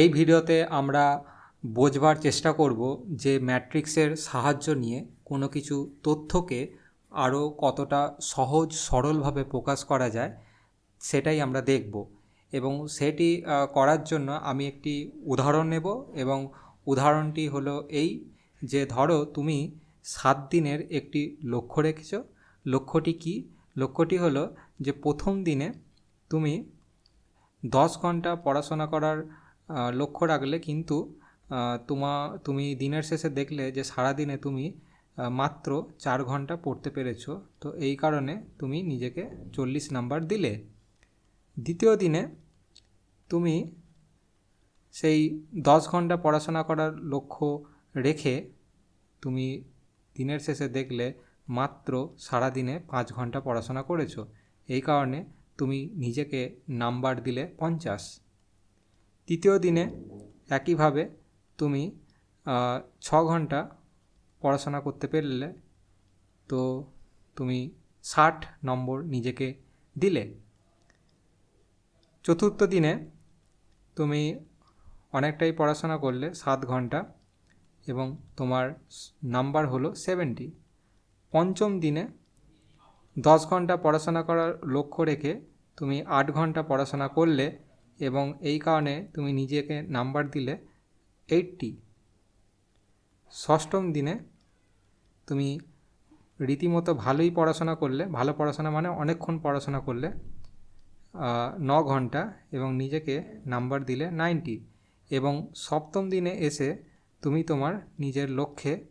এই ভিডিওতে আমরা বোঝবার চেষ্টা করব যে ম্যাট্রিক্সের সাহায্য নিয়ে কোনো কিছু তথ্যকে আরও কতটা সহজ, সরলভাবে প্রকাশ করা যায়, সেটাই আমরা দেখব। এবং সেটি করার জন্য আমি একটি উদাহরণ নেব এবং উদাহরণটি হলো এই যে ধরো তুমি সাত দিনের একটি লক্ষ্য রেখেছো। লক্ষ্যটি কি? লক্ষ্যটি হলো যে প্রথম দিনে তুমি দশ ঘণ্টা পড়াশোনা করার লক্ষ্য রাখলে কিন্তু তোমা, তুমি দিনের শেষে দেখলে যে সারাদিনে তুমি মাত্র চার ঘণ্টা পড়তে পেরেছ। তো এই কারণে তুমি নিজেকে চল্লিশ নাম্বার দিলে। দ্বিতীয় দিনে তুমি সেই দশ ঘণ্টা পড়াশোনা করার লক্ষ্য রেখে তুমি দিনের শেষে দেখলে মাত্র সারাদিনে পাঁচ ঘণ্টা পড়াশোনা করেছ। এই কারণে তুমি নিজেকে নাম্বার দিলে পঞ্চাশ। তৃতীয় দিনে একইভাবে তুমি ছ ঘণ্টা পড়াশোনা করতে পারলে তো তুমি ষাট নম্বর নিজেকে দিলে। চতুর্থ দিনে তুমি অনেকটাই পড়াশোনা করলে সাত ঘণ্টা এবং তোমার নাম্বার হলো সেভেন্টি। পঞ্চম দিনে দশ ঘণ্টা পড়াশোনা করার লক্ষ্য রেখে তুমি আট ঘণ্টা পড়াশোনা করলে এবং এই কারণে তুমি নিজেকে নাম্বার দিলে এইটটি। ষষ্ঠম দিনে তুমি রীতিমতো ভালোই পড়াশোনা করলে, ভালো পড়াশোনা মানে অনেকক্ষণ পড়াশোনা করলে ন ঘণ্টা এবং নিজেকে নাম্বার দিলে নাইনটি। এবং সপ্তম দিনে এসে তুমি তোমার নিজের লক্ষ্যে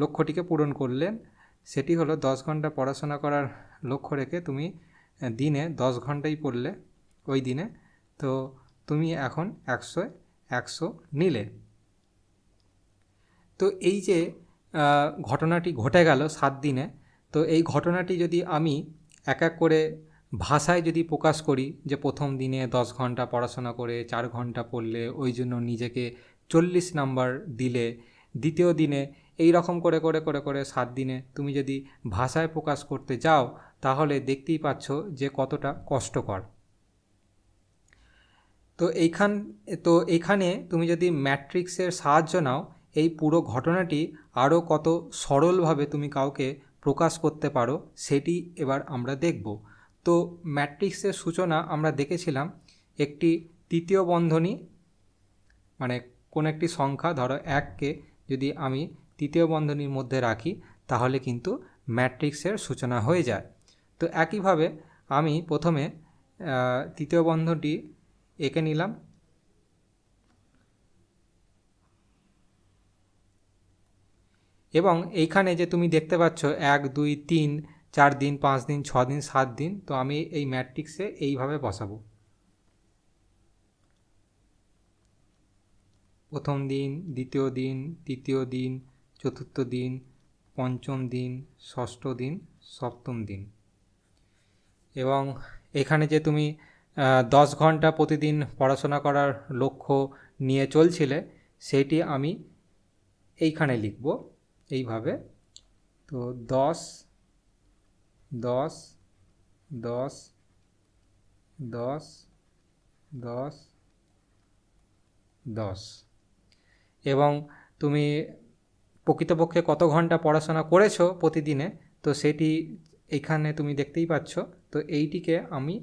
লক্ষ্যটিকে পূরণ করলেন। সেটি হলো দশ ঘণ্টা পড়াশোনা করার লক্ষ্য রেখে তুমি দিনে দশ ঘন্টাই পড়লে। ওই দিনে। তো তুমি এখন একশো একশো নিলে। তো এই যে ঘটনাটি ঘটে গেল সাত দিনে, তো এই ঘটনাটি যদি আমি এক এক করে ভাষায় যদি প্রকাশ করি, যে প্রথম দিনে দশ ঘণ্টা পড়াশোনা করে, চার ঘণ্টা পড়লে, ওই জন্য নিজেকে চল্লিশ নাম্বার দিলে, দ্বিতীয় দিনে এই রকম করে করে করে করে সাত দিনে তুমি যদি ভাষায় প্রকাশ করতে যাও তাহলে দেখতেই পাচ্ছ যে কতটা কষ্টকর। তো এইখান, তো এখানে তুমি যদি ম্যাট্রিক্সের সাহায্য নাও, এই পুরো ঘটনাটি আরও কত সরলভাবে তুমি কাউকে প্রকাশ করতে পারো, সেটি এবার আমরা দেখব। তো ম্যাট্রিক্সের সূচনা আমরা দেখেছিলাম একটি তৃতীয় বন্ধনী মানে কোনো একটি সংখ্যা, ধরো এককে যদি আমি তৃতীয় বন্ধনীর মধ্যে রাখি, তাহলে কিন্তু ম্যাট্রিক্সের সূচনা হয়ে যায়। তো একইভাবে আমি প্রথমে তৃতীয় বন্ধনটি এঁকে নিলাম। এবং এইখানে যে তুমি দেখতে পাচ্ছ, এক, দুই, তিন, চার দিন, পাঁচ দিন, ছ দিন, সাত দিন, তো আমি এই ম্যাট্রিক্সে এইভাবে বসাবো। প্রথম দিন, দ্বিতীয় দিন, তৃতীয় দিন, চতুর্থ দিন, পঞ্চম দিন, ষষ্ঠ দিন, সপ্তম দিন। এবং এখানে যে তুমি দশ ঘণ্টা প্রতিদিন পড়াশোনা করার লক্ষ্য নিয়ে চলছিলে, সেটি আমি এইখানে লিখব এইভাবে। তো দশ দশ দশ দশ দশ দশ। এবং তুমি প্রকৃতপক্ষে কত ঘণ্টা পড়াশোনা করেছ প্রতিদিনে, তো সেটি এইখানে তুমি দেখতেই পাচ্ছ। তো এইটিকে আমি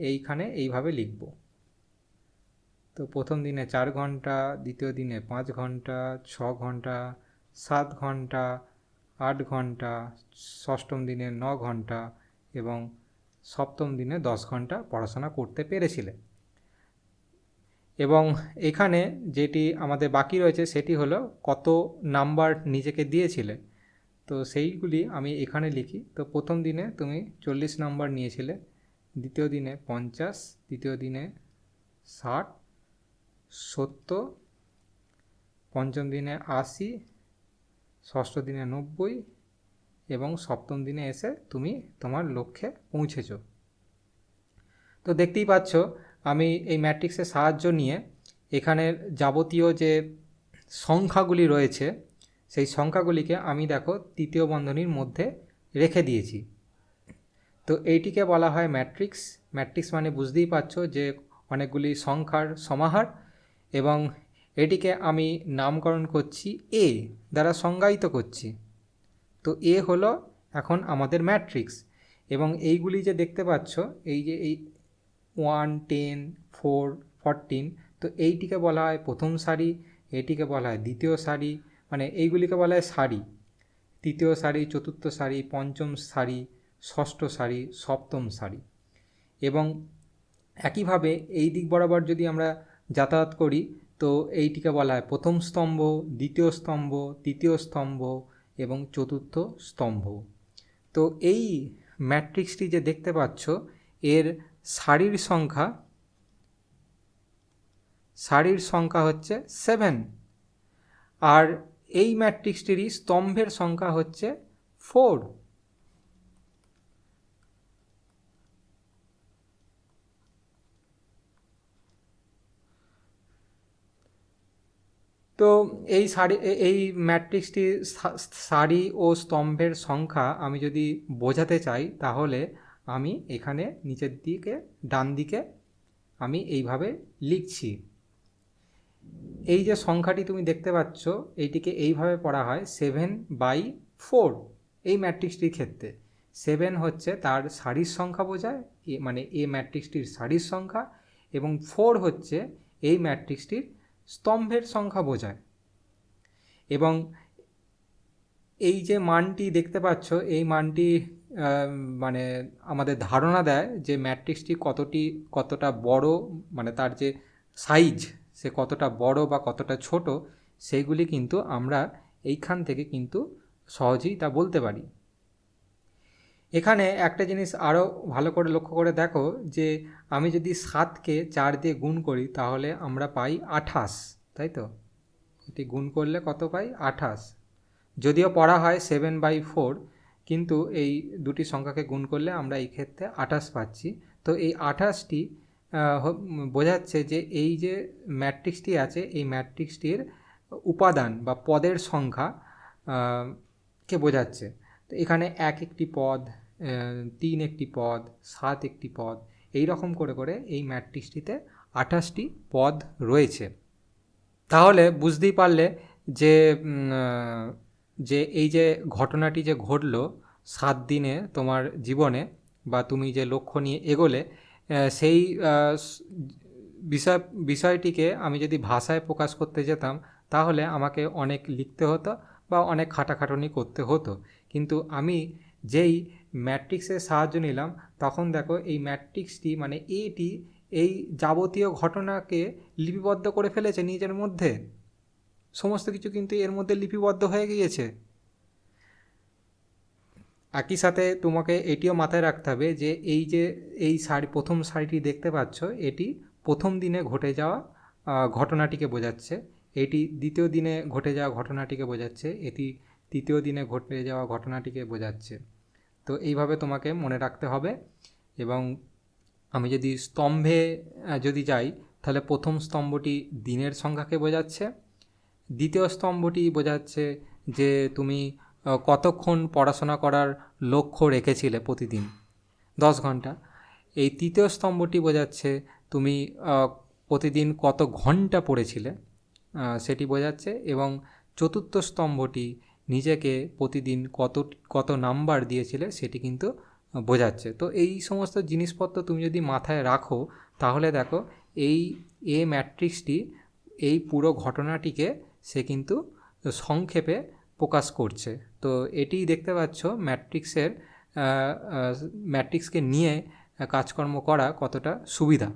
এইখানে এইভাবে লিখব। তো প্রথম দিনে চার ঘণ্টা, দ্বিতীয় দিনে পাঁচ ঘণ্টা, ছ ঘণ্টা, সাত ঘণ্টা, আট ঘণ্টা, ষষ্ঠম দিনে ন ঘণ্টা এবং সপ্তম দিনে দশ ঘণ্টা পড়াশোনা করতে পেরেছিলে। এবং এখানে যেটি আমাদের বাকি রয়েছে সেটি হলো কত নাম্বার নিজেকে দিয়েছিলে। তো সেইগুলি আমি এখানে লিখি। তো প্রথম দিনে তুমি চল্লিশ নাম্বার নিয়েছিলে। দ্বিতীয় দিনে পঞ্চাশ, তৃতীয় দিনে ষাট, সত্তর, পঞ্চম দিনে আশি, ষষ্ঠ দিনে নব্বই এবং সপ্তম দিনে এসে তুমি তোমার লক্ষ্যে পৌঁছেছো। তো দেখতেই পাচ্ছ, আমি এই ম্যাট্রিক্সের সাহায্য নিয়ে এখানের যাবতীয় যে সংখ্যাগুলি রয়েছে, সেই সংখ্যাগুলিকে আমি দেখো তৃতীয় বন্ধনীর মধ্যে রেখে দিয়েছি। তো এইটিকে বলা হয় ম্যাট্রিক্স। ম্যাট্রিক্স মানে বুঝতেই পারছ যে অনেকগুলি সংখ্যার সমাহার এবং এটিকে আমি নামকরণ করছি এ দ্বারা সংজ্ঞায়িত করছি। তো এ হলো এখন আমাদের ম্যাট্রিক্স এবং এইগুলি যে দেখতে পাচ্ছ, এই যে এই ওয়ান, টেন, ফোর, ফরটিন, তো এইটিকে বলা হয় প্রথম সারি, এটিকে বলা হয় দ্বিতীয় সারি মানে এইগুলিকে বলা হয় সারি। তৃতীয় সারি, চতুর্থ সারি, পঞ্চম সারি ষষ্ঠ সারি, সপ্তম সারি। এবং একইভাবে এই দিক বরাবর যদি আমরা যাতায়াত করি, তো এইটিকে বলা হয় প্রথম স্তম্ভ, দ্বিতীয় স্তম্ভ, তৃতীয় স্তম্ভ এবং চতুর্থ স্তম্ভ। তো এই ম্যাট্রিক্সটি যে দেখতে পাচ্ছ, এর সারির সংখ্যা সারির সংখ্যা হচ্ছে সেভেন। আর এই ম্যাট্রিক্সটিরই স্তম্ভের সংখ্যা হচ্ছে ফোর। তো এই সারি এই ম্যাট্রিক্সটি সারি ও স্তম্ভের সংখ্যা আমি যদি বোঝাতে চাই, তাহলে আমি এখানে নিচের দিকে, ডান দিকে আমি এইভাবে লিখছি। এই যে সংখ্যাটি তুমি দেখতে পাচ্ছ, এইটিকে এইভাবে পড়া হয় সেভেন বাই ফোর এই ম্যাট্রিক্সটির ক্ষেত্রে। সেভেন হচ্ছে তার সারির সংখ্যা বোঝায় মানে এ ম্যাট্রিক্সটির সারির সংখ্যা, এবং ফোর হচ্ছে এই ম্যাট্রিক্সটির স্তম্ভের সংখ্যা বোঝায়। এবং এই যে মানটি দেখতে পাচ্ছ, এই মানটি মানে আমাদের ধারণা দেয় যে ম্যাট্রিক্সটি কতটি, কতটা বড় মানে তার যে সাইজ, সে কতটা বড় বা কতটা ছোট, সেইগুলি কিন্তু আমরা এইখান থেকে কিন্তু সহজেই তা বলতে পারি। এখানে একটা জিনিস আরও ভালো করে লক্ষ্য করে দেখো যে আমি যদি সাতকে চার দিয়ে গুণ করি তাহলে আমরা পাই আঠাশ, তাই তো? এটি গুণ করলে কত পাই? আঠাশ। যদিও পড়া হয় সেভেন বাই ফোর কিন্তু এই দুটি সংখ্যাকে গুণ করলে আমরা এই ক্ষেত্রে আঠাশ পাচ্ছি। তো এই আঠাশটি বোঝাচ্ছে যে এই যে ম্যাট্রিক্সটি আছে, এই ম্যাট্রিক্সটির উপাদান বা পদের সংখ্যা কে বোঝাচ্ছে? তো এখানে এক একটি পদ তিন একটি পদ, সাত একটি পদ, এই রকম করে করে এই ম্যাট্রিক্সটিতে আঠাশটি পদ রয়েছে। তাহলে বুঝতেই পারলে যে যে এই যে ঘটনাটি যে ঘটলো সাত দিনে তোমার জীবনে বা তুমি যে লক্ষ্য নিয়ে এগোলে সেই বিষয়, বিষয়টিকে আমি যদি ভাষায় প্রকাশ করতে যেতাম, তাহলে আমাকে অনেক লিখতে হতো বা অনেক খাটাখাটনি করতে হতো। কিন্তু আমি যেই ম্যাট্রিক্সের সাহায্য নিলাম, তখন দেখো এই ম্যাট্রিক্সটি মানে এটি এই যাবতীয় ঘটনাকে লিপিবদ্ধ করে ফেলেছে নিজের মধ্যে। সমস্ত কিছু কিন্তু এর মধ্যে লিপিবদ্ধ হয়ে গিয়েছে। একই সাথে তোমাকে এটিও মাথায় রাখতে হবে যে এই যে এই শাড়ি, প্রথম শাড়িটি দেখতে পাচ্ছ, এটি প্রথম দিনে ঘটে যাওয়া ঘটনাটিকে বোঝাচ্ছে। এটি দ্বিতীয় দিনে ঘটে যাওয়া ঘটনাটিকে বোঝাচ্ছে। এটি তৃতীয় দিনে ঘটে যাওয়া ঘটনাটিকে বোঝাচ্ছে। তো এইভাবে তোমাকে মনে রাখতে হবে এবং আমি যদি স্তম্ভে যদি যাই, তাহলে প্রথম স্তম্ভটি দিনের সংখ্যাকে বোঝাচ্ছে। দ্বিতীয় স্তম্ভটি বোঝাচ্ছে যে তুমি কতক্ষণ পড়াশোনা করার লক্ষ্য রেখেছিলে প্রতিদিন? দশ ঘণ্টা। এই তৃতীয় স্তম্ভটি বোঝাচ্ছে তুমি প্রতিদিন কত ঘণ্টা পড়েছিলে? সেটি বোঝাচ্ছে এবং চতুর্থ স্তম্ভটি নিজেকে প্রতিদিন কত কত নাম্বার দিয়েছিলে সেটি কিন্তু বোঝাচ্ছে। তো এই সমস্ত জিনিসপত্র তুমি যদি মাথায় রাখো, তাহলে দেখো এই এ ম্যাট্রিক্সটি, এই পুরো ঘটনাটিকে সে কিন্তু সংক্ষেপে প্রকাশ করছে। তো এটিই দেখতে পাচ্ছ ম্যাট্রিক্সের ম্যাট্রিক্সকে নিয়ে কাজকর্ম করা কতটা সুবিধা।